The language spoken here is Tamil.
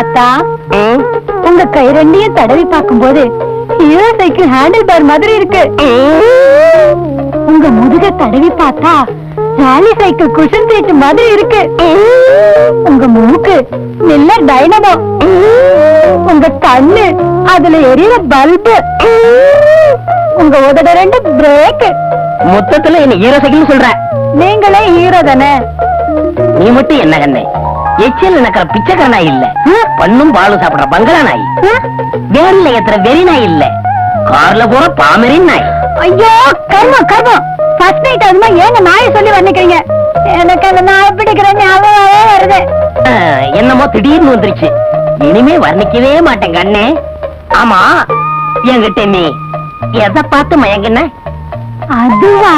அத்தா உங்க கை ரெண்டையும் தடவி பார்க்கும்போது ஹீரோ சைக்கிள் ஹேண்டில் பார் மாதிரி இருக்கு. உங்க முதுக தடவி பார்த்தா ராலி சைக்கிள் குஷன் சீட் மாதிரி இருக்கு. உங்க மூக்கு நல்ல டைனமோ உங்க கண்ணு அதுல எரியற பல்பு உங்க உதட ரெண்டு பிரேக் மொத்தத்துல என்ன ஈரசைக்கிள்னு சொல்ற? நீங்களே ஹீரோ தானே? நீ மட்டும் என்ன கண்ணே? எச்சில் நடக்கிற பிச்சைக்கார நாய் இல்ல. பண்ணும் பாலும் சாப்பிடுற பங்களா நாய் வேர்ல ஏத்துற வெறி நாய் இல்ல. கார்ல போற பாமரின் நாய். ஐயோ கர்மம் கர்மம் ஃபர்ஸ்ட் நைட் அதுமா ஏங்க நாயை சொல்லி வர்ணிக்கிறீங்க? எனக்கு அந்த நாய் பிடிக்கிற ஞாபகமே வருது. என்னமோ திடீர்னு வந்துருச்சு. இனிமே வர்ணிக்கவே மாட்டேன் கண்ணே ஆமா என்கிட்ட நீ எதை பார்த்து மயங்குன? அதுவா?